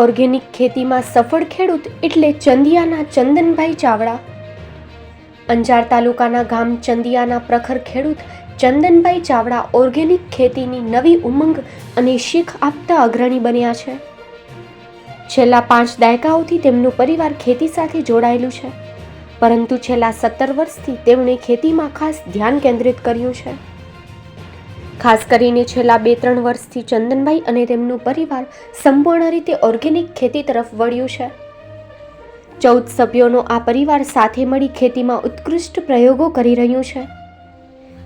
Organic ખેતીમાં સફળ ખેડૂત એટલે ચંદિયાના ચંદનભાઈ ચાવડા. અંજાર તાલુકાના ગામ ચંદિયાના પ્રખર ખેડૂત ચંદનભાઈ ચાવડા ઓર્ગેનિક ખેતીની નવી ઉમંગ અને શીખ આપતા અગ્રણી બન્યા છે. છેલ્લા પાંચ દાયકાઓથી તેમનું પરિવાર ખેતી સાથે જોડાયેલું છે. પરંતુ છેલ્લા સત્તર વર્ષથી તેમણે ખેતીમાં ખાસ ધ્યાન કેન્દ્રિત કર્યું છે. ખાસ કરીને છેલ્લા બે ત્રણ વર્ષથી ચંદનભાઈ અને તેમનું પરિવાર સંપૂર્ણ રીતે ઓર્ગેનિક ખેતી તરફ વળ્યું છે. ચૌદ સભ્યોનો આ પરિવાર સાથે મળી ખેતીમાં ઉત્કૃષ્ટ પ્રયોગો કરી રહ્યું છે.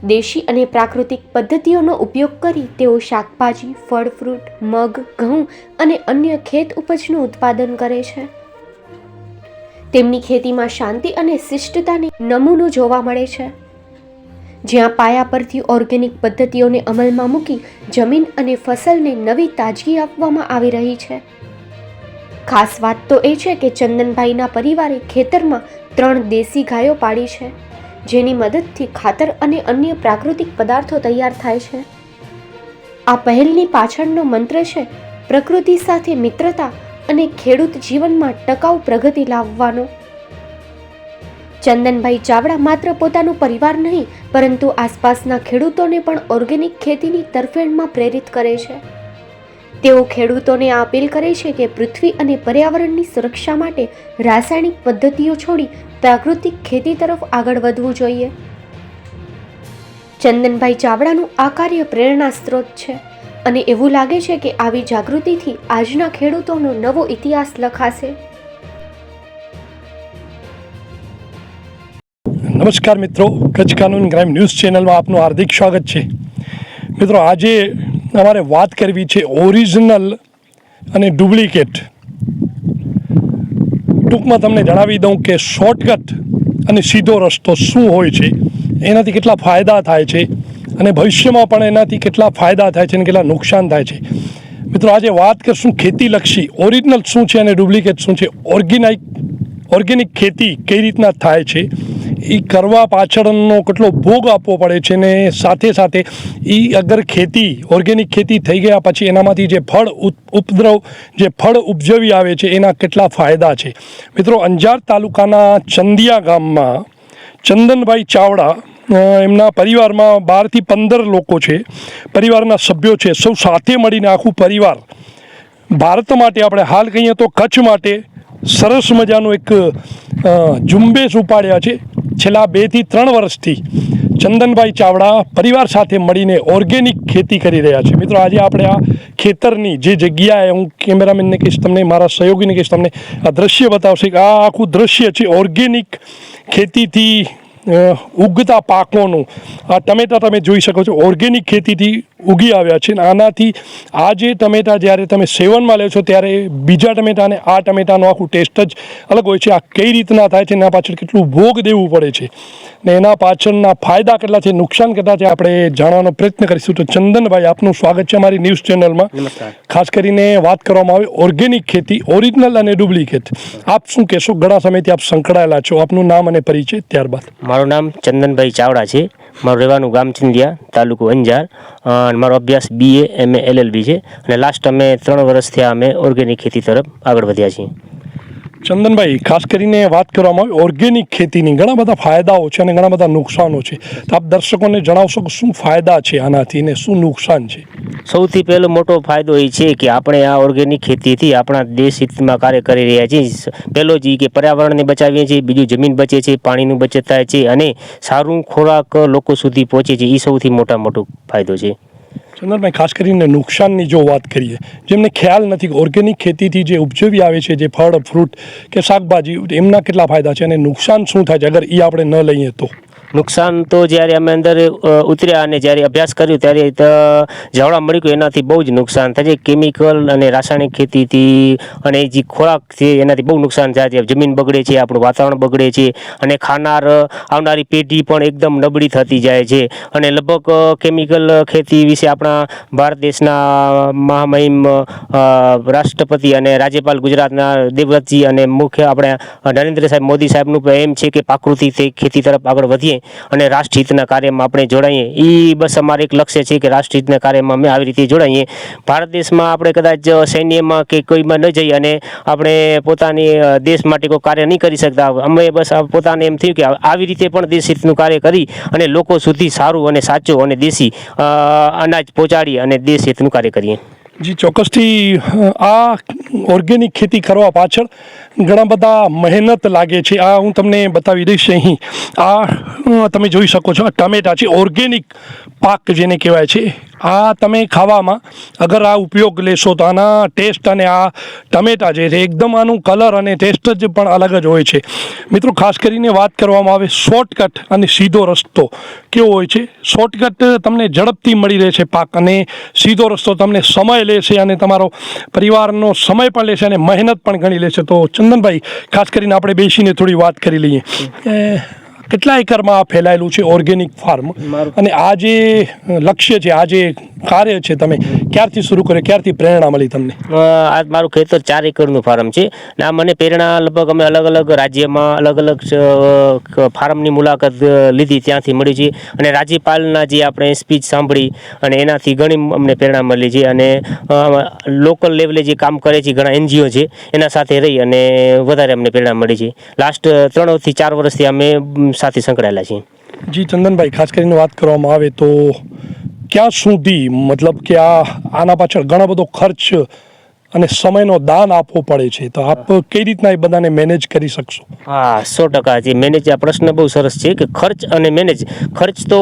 દેશી અને પ્રાકૃતિક પદ્ધતિઓનો ઉપયોગ કરી તેઓ શાકભાજી, ફળ, ફ્રૂટ, મગ, ઘઉં અને અન્ય ખેત ઉપજનું ઉત્પાદન કરે છે. તેમની ખેતીમાં શાંતિ અને શિષ્ટતાની નમૂનો જોવા મળે છે. જ્યાં પાયા પરથી ઓર્ગેનિક પદ્ધતિઓને અમલમાં મૂકી જમીન અને ફસલને નવી તાજગી આપવામાં આવી રહી છે. ખાસ વાત તો એ છે કે ચંદનભાઈના પરિવારે ખેતરમાં ત્રણ દેશી ગાયો પાડી છે, જેની મદદથી ખાતર અને અન્ય પ્રાકૃતિક પદાર્થો તૈયાર થાય છે. આ પહેલની પાછળનો મંત્ર છે, પ્રકૃતિ સાથે મિત્રતા અને ખેડૂત જીવનમાં ટકાઉ પ્રગતિ લાવવાનો. ચંદનભાઈ ચાવડા માત્ર પોતાનો પરિવાર નહીં, પરંતુ આસપાસના ખેડૂતોને પણ ઓર્ગેનિક ખેતીની તરફેણમાં પ્રેરિત કરે છે. તેઓ ખેડૂતોને આ અપીલ કરે છે કે પૃથ્વી અને પર્યાવરણની સુરક્ષા માટે રાસાયણિક પદ્ધતિઓ છોડી પ્રાકૃતિક ખેતી તરફ આગળ વધવું જોઈએ. ચંદનભાઈ ચાવડાનું આ કાર્ય પ્રેરણા સ્ત્રોત છે અને એવું લાગે છે કે આવી જાગૃતિથી આજના ખેડૂતોનો નવો ઇતિહાસ લખાશે. નમસ્કાર મિત્રો, કચ્છ કાનૂન ક્રાઇમ ન્યૂઝ ચેનલમાં આપનું હાર્દિક સ્વાગત છે. મિત્રો, આજે અમારે વાત કરવી છે ઓરિજિનલ અને ડુપ્લિકેટ ટૂંકમાં તમને જણાવી દઉં કે શોર્ટકટ અને સીધો રસ્તો શું હોય છે, એનાથી કેટલા ફાયદા થાય છે અને ભવિષ્યમાં પણ એનાથી કેટલા ફાયદા થાય છે અને કેટલા નુકસાન થાય છે. મિત્રો, આજે વાત કરશું ખેતીલક્ષી. ઓરિજિનલ શું છે અને ડુપ્લિકેટ શું છે? ઓર્ગેનાઇક ઓર્ગેનિક ખેતી કઈ રીતના થાય છે? એ કરવા પાછળનો કેટલો ભોગ આપવો પડે છે ને સાથે સાથે એ અગર ખેતી ઓર્ગેનિક ખેતી થઈ ગયા પછી એનામાંથી જે ફળ ઉપદ્રવ, જે ફળ ઉપજવી આવે છે, એના કેટલા ફાયદા છે. મિત્રો, અંજાર તાલુકાના ચંદિયા ગામમાં ચંદનભાઈ ચાવડા એમના પરિવારમાં બારથી પંદર લોકો છે. પરિવારના સભ્યો છે. સૌ સાથે મળીને આખું પરિવાર ભારત માટે આપણે હાલ કહીએ તો કચ્છ માટે સરસ મજાનું એક ઝુંબેશ ઉપાડ્યા છે. છેલ્લા બેથી ત્રણ વર્ષથી ચંદનભાઈ ચાવડા પરિવાર સાથે મળીને ઓર્ગેનિક ખેતી કરી રહ્યા છે. મિત્રો, આજે આપણે આ ખેતરની જે જગ્યાએ હું કેમેરામેનને કહીશ, તમને, મારા સહયોગીને કહીશ, તમને આ દ્રશ્ય બતાવશે કે આ આખું દ્રશ્ય છે ઓર્ગેનિક ખેતીથી ઉગતા પાકોનું. આ ટમેટા તમે જોઈ શકો છો, ઓર્ગેનિક ખેતીથી ઉગી આવ્યા છે અને આનાથી આ જે ટમેટા જ્યારે તમે સેવનમાં લો છો ત્યારે બીજા ટમેટા અને આ ટમેટાનો આખું ટેસ્ટ જ અલગ હોય છે. આ કઈ રીતના થાય છે એના પાછળ કેટલું ભોગ દેવું પડે છે ને એના પાછળના ફાયદા કેટલા છે નુકસાન કેટલા છે આપણે જાણવાનો પ્રયત્ન કરીશું. તો ચંદનભાઈ આપનું સ્વાગત છે અમારી ન્યૂઝ ચેનલમાં. ખાસ કરીને વાત કરવામાં આવે ઓર્ગેનિક ખેતી ઓરિજિનલ અને ડુપ્લિકેટ. આપ શું કહેશો? ઘણા સમયથી આપ સંકળાયેલા છો. આપનું નામ અને પરિચય ત્યારબાદ. મારું નામ ચંદનભાઈ ચાવડા છે. મારું રહેવાનું ગામ ચિંદિયા તાલુકો અંજાર. અને મારો અભ્યાસ બીએ એમ એ એલએલબી છે. અને લાસ્ટ અમે ત્રણ વર્ષથી અમે ઓર્ગેનિક ખેતી તરફ આગળ વધ્યા છીએ. ચંદનભાઈ, ખાસ કરીને વાત કરવામાં આવે, ઓર્ગેનિક ખેતીની ઘણા બધા ફાયદાઓ છે અને ઘણા બધા નુકસાનો છે. તો આપ દર્શકોને જણાવશો કે શું ફાયદા છે આનાથી ને શું નુકસાન છે? સૌથી પહેલો મોટો ફાયદો એ છે કે આપણે આ ઓર્ગેનિક ખેતીથી આપણા દેશ હિતમાં કાર્ય કરી રહ્યા છીએ. પહેલો જ કે પર્યાવરણને બચાવીએ છીએ, બીજું જમીન બચે છે, પાણીનું બચત થાય છે અને સારું ખોરાક લોકો સુધી પહોંચે છે. એ સૌથી મોટા મોટો ફાયદો છે. ચંદનભાઈ ખાસ કરીને નુકસાનની જો વાત કરીએ, જેમને ખ્યાલ નથી ઓર્ગેનિક ખેતીથી જે ઉપજવી આવે છે, જે ફળ ફ્રૂટ કે શાકભાજી, એમના કેટલા ફાયદા છે અને નુકસાન શું થાય છે? અગર એ આપણે ન લઈએ તો. નુકસાન તો જ્યારે અમે અંદર ઉતર્યા અને જ્યારે અભ્યાસ કર્યો ત્યારે જાવડા જાણવા મળ્યું એનાથી બહુ જ નુકસાન થાય છે. કેમિકલ અને રાસાયણિક ખેતીથી અને જે ખોરાક છે એનાથી બહુ નુકસાન થાય છે. જમીન બગડે છે, આપણું વાતાવરણ બગડે છે અને ખાનાર આવનારી પેઢી પણ એકદમ નબળી થતી જાય છે. અને લગભગ કેમિકલ ખેતી વિશે આપણા ભારત દેશના મહામહિમ રાષ્ટ્રપતિ અને રાજ્યપાલ ગુજરાતના દેવવ્રતજી અને મુખ્ય આપણે નરેન્દ્ર સાહેબ મોદી સાહેબનું એમ છે કે પ્રાકૃતિક ખેતી તરફ આગળ વધીએ. અને રાષ્ટ્રહિતના કાર્યમાં આપણે જોડાઈએ. એ બસ અમારે એક લક્ષ્ય છે કે રાષ્ટ્રહિતના કાર્યમાં અમે આવી રીતે જોડાઈએ. ભારત દેશમાં આપણે કદાચ સૈન્યમાં કે કોઈમાં ન જઈએ અને આપણે પોતાની દેશ માટે કોઈ કાર્ય નહીં કરી શકતા. અમે બસ પોતાને એમ થયું કે આવી રીતે પણ દેશ હિતનું કાર્ય કરી અને લોકો સુધી સારું અને સાચું અને દેશી અનાજ પહોંચાડી અને દેશ હિતનું કાર્ય કરીએ. જી, ચોક્કસથી આ ઓર્ગેનિક ખેતી કરવા પાછળ ઘણા બધા મહેનત લાગે છે. આ હું તમને બતાવી દઈશ અહીં. આ તમે જોઈ શકો છો, આ ટમેટા છે, ઓર્ગેનિક પાક જેને કહેવાય છે. આ તમે ખાવામાં અગર આ ઉપયોગ લેશો તો આના ટેસ્ટ અને આ ટમેટા જે છે એકદમ આનું કલર અને ટેસ્ટ જ પણ અલગ જ હોય છે. મિત્રો ખાસ કરીને વાત કરવામાં આવે શોર્ટકટ અને સીધો રસ્તો. કેવો હોય છે? શોર્ટકટ તમને ઝડપથી મળી રહે છે પાક અને સીધો રસ્તો તમને સમય લેશે અને તમારો પરિવારનો સમય પણ લેશે અને મહેનત પણ ઘણી લેશે. તો ચંદનભાઈ ખાસ કરીને આપણે બેસીને થોડી વાત કરી લઈએ. કેટલા એકરમાં આ ફેલાયેલું છે ઓર્ગેનિક ફાર્મ અને આ જે લક્ષ્ય છે આ જે કાર્ય છે તમે ક્યારથી શરૂ કર્યું? ક્યારથી પ્રેરણા મળી તમને? આ મારું ખેતર ચાર એકરનું ફાર્મ છે. ને આ મને પ્રેરણા લગભગ અમે અલગ અલગ રાજ્યમાં અલગ અલગ ફાર્મની મુલાકાત લીધી ત્યાંથી મળી છે. અને રાજ્યપાલના જે આપણે સ્પીચ સાંભળી અને એનાથી ઘણી અમને પ્રેરણા મળી છે. અને લોકલ લેવલે જે કામ કરે છે ઘણા એનજીઓ છે એના સાથે રહી અને વધારે અમને પ્રેરણા મળી છે. લાસ્ટ ત્રણથી ચાર વર્ષથી અમે અમ, સાથે સંકળાયેલા છીએ. જી, ચંદનભાઈ, ખાસ કરીને વાત કરવામાં આવે તો ક્યાં સુધી, મતલબ કે આ, આના પાછળ ઘણો બધો ખર્ચ અને સમયનો દાન આપવો પડે છે. તો આપ કઈ રીતના એ બધાને મેનેજ કરી શકશો? હા, સો ટકા. જે મેનેજ આ પ્રશ્ન બહુ સરસ છે કે ખર્ચ અને મેનેજ ખર્ચ તો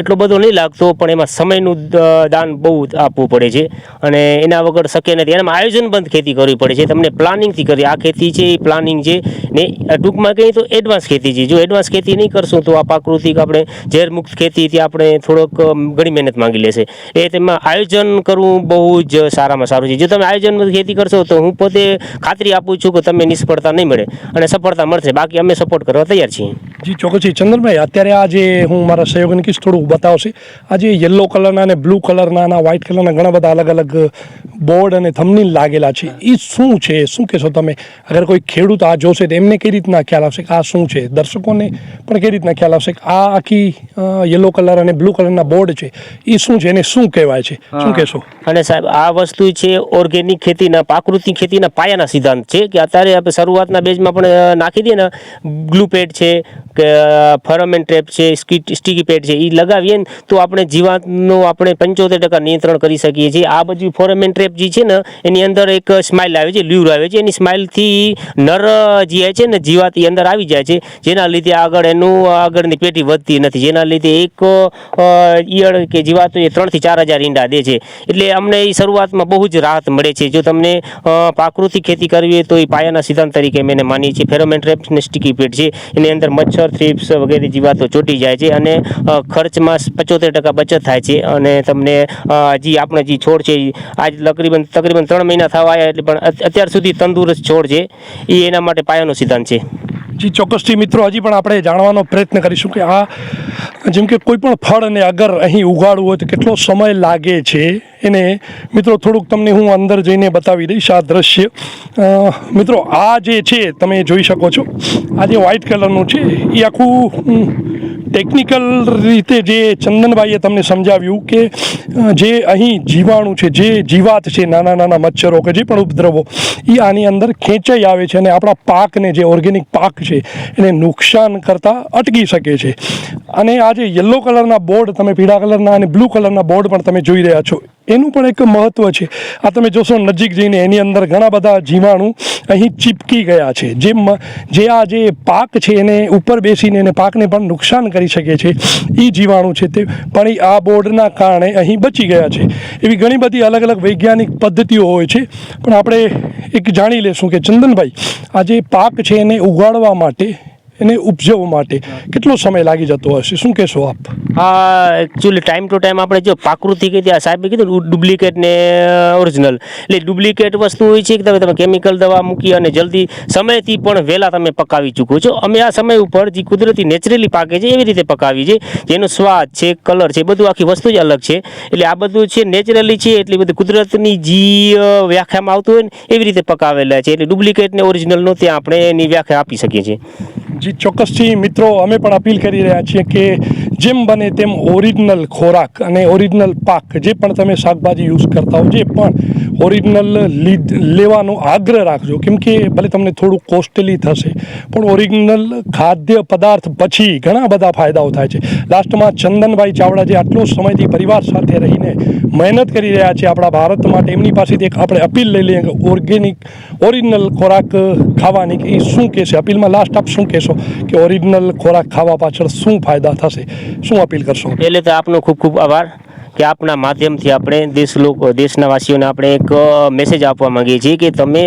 એટલો બધો નહીં લાગતો, પણ એમાં સમયનું દાન બહુ આપવું પડે છે. અને એના વગર શક્ય નથી. એનામાં આયોજનબંધ ખેતી કરવી પડે છે. તમને પ્લાનિંગથી કરી, આ ખેતી છે, એ પ્લાનિંગ છે. ને ટૂંકમાં કહીએ તો એડવાન્સ ખેતી છે. જો એડવાન્સ ખેતી નહીં કરશું, તો આ પ્રાકૃતિક આપણે ઝેરમુક્ત ખેતીથી આપણે થોડોક ઘણી મહેનત માંગી લેશે. એ તેમાં આયોજન કરવું બહુ જ સારામાં સારું છે. જો તમે આયોજન ખેતી કરશો તો હું પોતે ખાતરી આપું છું કે તમને નિષ્ફળતા નહીં મળે અને સફળતા મળશે. બાકી અમે સપોર્ટ કરવા તૈયાર છીએ. જી ચોક્કસથી ચંદનભાઈ અત્યારે આ જે હું મારા સહયોગને કહીશ થોડું બતાવશે. આ જે યલો કલરના અને બ્લુ કલરના અને વ્હાઇટ કલરના ઘણા બધા અલગ અલગ બોર્ડ અને થમનીલ લાગેલા છે. એ શું છે? શું કહેશો તમે? અગર કોઈ ખેડૂત આ જોશે તો એમને કઈ રીતના ખ્યાલ આવશે કે આ શું છે? દર્શકોને પણ કઈ રીતના ખ્યાલ આવશે કે આ આખી યલો કલર અને બ્લુ કલરના બોર્ડ છે. એ શું છે? એને શું કહેવાય છે? શું કહેશો? અને સાહેબ આ વસ્તુ છે ઓર્ગેનિક ખેતીના પ્રાકૃતિક ખેતીના પાયાના સિદ્ધાંત છે કે અત્યારે આપણે શરૂઆતના બેજમાં પણ નાખી દઈએ ને ગ્લુપેડ છે કે ફરમેન ટ્રેપ છે સ્ટીકી પેડ છે એ લગાવીએ ને, તો આપણે જીવાતનું આપણે પંચોતેર ટકા નિયંત્રણ કરી શકીએ છીએ. આ બાજુ ફોરમેન ટ્રેપ જે છે ને, એની અંદર એક સ્માઇલ આવે છે, લ્યુર આવે છે. એની સ્માઇલથી નર જે છે ને, જીવાત એ અંદર આવી જાય છે. જેના લીધે આગળ એનું, આગળની પેટી વધતી નથી. જેના લીધે એક ઈયળ કે જીવાતો એ ત્રણથી ચાર હજાર ઈંડા દે છે. એટલે અમને એ શરૂઆતમાં બહુ જ રાહત મળે છે. જો તમને પ્રાકૃતિક ખેતી કરવી હોય તો એ પાયાના સિદ્ધાંત તરીકે મેં એને માનીએ છીએ ફેરોમેન ટ્રેપ્સ ને સ્ટીકી પેટ છે. એની અંદર મચ્છર, થ્રીપ્સ વગેરે જીવાતો ચોંટી જાય છે અને ખર્ચમાં પચોતેર ટકા બચત થાય છે. અને તમને જે આપણે જે છોડ છે આજ તકરીબન તકરીબન ત્રણ મહિના થવા આવ્યા એટલે પણ અત્યાર સુધી તંદુરસ્ત છોડ છે. એ એના માટે પાયાનો સિદ્ધાંત છે. જી, ચોક્કસથી મિત્રો, હજી પણ આપણે જાણવાનો પ્રયત્ન કરીશું કે આ જેમ કે કોઈ પણ ફળને અગર અહીં ઉગાડવું હોય તો કેટલો સમય લાગે છે એને મિત્રો થોડુંક તમને હું અંદર જઈને બતાવી દઈશ આ દ્રશ્ય. મિત્રો આ જે છે, તમે જોઈ શકો છો. આ જે વ્હાઇટ કલરનું છે, એ આખું ટેકનિકલ રીતે જે ચંદનભાઈએ તમને સમજાવ્યું કે જે અહીં જીવાણુ છે, જે જીવાત છે, નાના નાના મચ્છરો કે જે પણ ઉપદ્રવો એ આની અંદર ખેંચાઈ આવે છે અને આપણા પાકને જે ઓર્ગેનિક પાક છે, એને નુકસાન કરતાં અટકી શકે છે. અને આ જે યલો કલરના બોર્ડ તમે પીળા કલરના અને બ્લુ કલરના બોર્ડ પણ તમે જોઈ રહ્યા છો. એનું પણ એક મહત્ત્વ છે. આ તમે જોશો નજીક જઈને એની અંદર ઘણા બધા જીવાણુ અહીં ચીપકી ગયા છે. જે જે આ જે પાક છે એને ઉપર બેસીને એને પાકને પણ નુકસાન કરી શકે છે. એ જીવાણુ છે તે. પણ આ બોર્ડના કારણે અહીં બચી ગયા છે. એવી ઘણી બધી અલગ અલગ વૈજ્ઞાનિક પદ્ધતિઓ હોય છે. પણ આપણે એક જાણી લેશું કે ચંદનભાઈ, આ જે પાક છે એને ઉગાડવા માટે એને ઉપજવવા માટે. કેટલો સમય લાગી જતો હશે? શું કહેશો આપ? આ એકચ્યુઅલી ટાઈમ ટુ ટાઈમ આપણે જો રીતે આ સાહેબે કીધું ડુપ્લિકેટ ને ઓરિજિનલ એટલે ડુપ્લિકેટ વસ્તુ હોય છે કે તમે તમે કેમિકલ દવા મૂકી અને જલ્દી સમયથી પણ વહેલા તમે પકાવી ચૂકો છો. અમે આ સમય ઉપર જે કુદરતી નેચરલી પાકે છે, એવી રીતે પકાવી છે જેનો સ્વાદ છે કલર છે, બધું આખી વસ્તુ જ અલગ છે. એટલે આ બધું છે નેચરલી છે, એટલી બધી કુદરતની જે વ્યાખ્યામાં આવતું હોય ને, એવી રીતે પકાવેલા છે. એટલે ડુપ્લિકેટ ને ઓરિજિનલનો ત્યાં આપણે એની વ્યાખ્યા આપી શકીએ છીએ. ચોક્કસથી મિત્રો અમે પણ અપીલ કરી રહ્યા છીએ કે જેમ બને તેમ ઓરિજિનલ ખોરાક અને ઓરિજિનલ પાક જે પણ તમે શાકભાજી યુઝ કરતા હો, જે પણ ઓરિજિનલ લેવાનો આગ્રહ રાખજો. કેમ કે ભલે તમને થોડું કોસ્ટલી થશે, પણ ઓરિજિનલ ખાદ્ય પદાર્થ પછી ઘણા બધા ફાયદાઓ થાય છે. લાસ્ટમાં ચંદનભાઈ ચાવડા જે આટલો સમયથી પરિવાર સાથે રહીને મહેનત કરી રહ્યા છે, આપણા ભારત માટે એમની પાસેથી એક આપણે અપીલ લઈ લઈએ કે ઓર્ગેનિક ઓરિજિનલ ખોરાક ખાવાની કે એ શું કહેશે? અપીલમાં લાસ્ટ આપ શું કહેશો? કે ઓરિજિનલ ખોરાક ખાવા પાછળ શું ફાયદા થશે? શું અપીલ કરશો? પહેલે તો આપનો ખૂબ ખૂબ આભાર. કે આપના માધ્યમથી આપણે દેશ લોકો, દેશના વાસીઓને આપણે એક મેસેજ આપવા માંગીએ છીએ કે તમે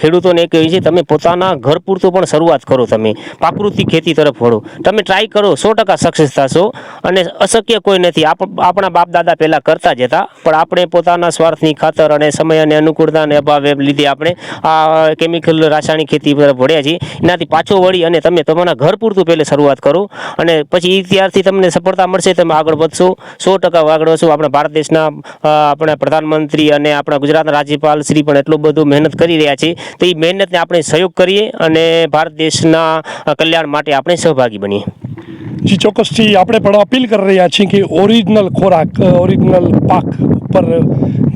ખેડૂતોને એ કહીએ છીએ, તમે પોતાના ઘર પૂરતું પણ શરૂઆત કરો તમે. પ્રાકૃતિક ખેતી તરફ વળો. તમે ટ્રાય કરો, સો ટકા સક્સેસ થશો. અને અશક્ય કોઈ નથી. આપ, આપણા બાપ દાદા પહેલાં કરતા જ હતા, પણ આપણે પોતાના સ્વાર્થની ખાતર અને સમય અને અનુકૂળતાને અભાવે લીધે આપણે આ કેમિકલ રાસાયણિક ખેતી તરફ વળ્યા છીએ. એનાથી પાછો વળી અને તમે તમારા ઘર પૂરતું પહેલે શરૂઆત કરો. અને પછી ત્યારથી તમને સફળતા મળશે, તમે આગળ વધશો. સો ટકા આગળ વધશો. આપણા ભારત દેશના આપણા પ્રધાનમંત્રી અને આપણા ગુજરાતના રાજ્યપાલ શ્રી પણ એટલું બધું મહેનત કરી રહ્યા છે. તો એ મહેનતને આપણે સહયોગ કરીએ અને ભારત દેશના કલ્યાણ માટે આપણે સહભાગી બનીએ. જી, ચોક્કસથી આપણે પણ અપીલ કરી રહ્યા છીએ કે ઓરિજિનલ ખોરાક ઓરિજિનલ પાક ઉપર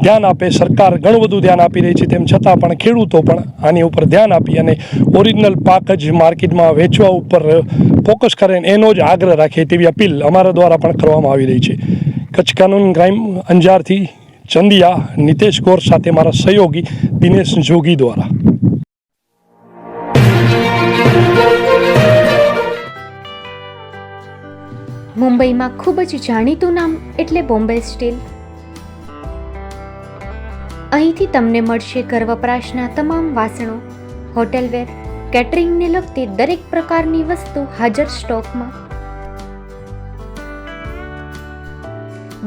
ધ્યાન આપે. સરકાર ઘણું બધું ધ્યાન આપી રહી છે. તેમ છતાં પણ ખેડૂતો પણ આની ઉપર ધ્યાન આપી અને ઓરિજિનલ પાક જ માર્કેટમાં વેચવા ઉપર ફોકસ કરે એનો જ આગ્રહ રાખે તેવી અપીલ અમારા દ્વારા પણ કરવામાં આવી રહી છે. કચ્છ કાનૂન ક્રાઇમ અંજારથી ચંદિયા નિતેશ ગોર સાથે મારા સહયોગી દિનેશ જોગી દ્વારા. મુંબઈમાં ખૂબ જ જાણીતું નામ એટલે બોમ્બે સ્ટીલ. અહીંથી તમને મળશે ઘર વપરાશના તમામ વાસણો, હોટેલવેર, કેટરિંગને લગતી દરેક પ્રકારની વસ્તુ હાજર સ્ટોકમાં.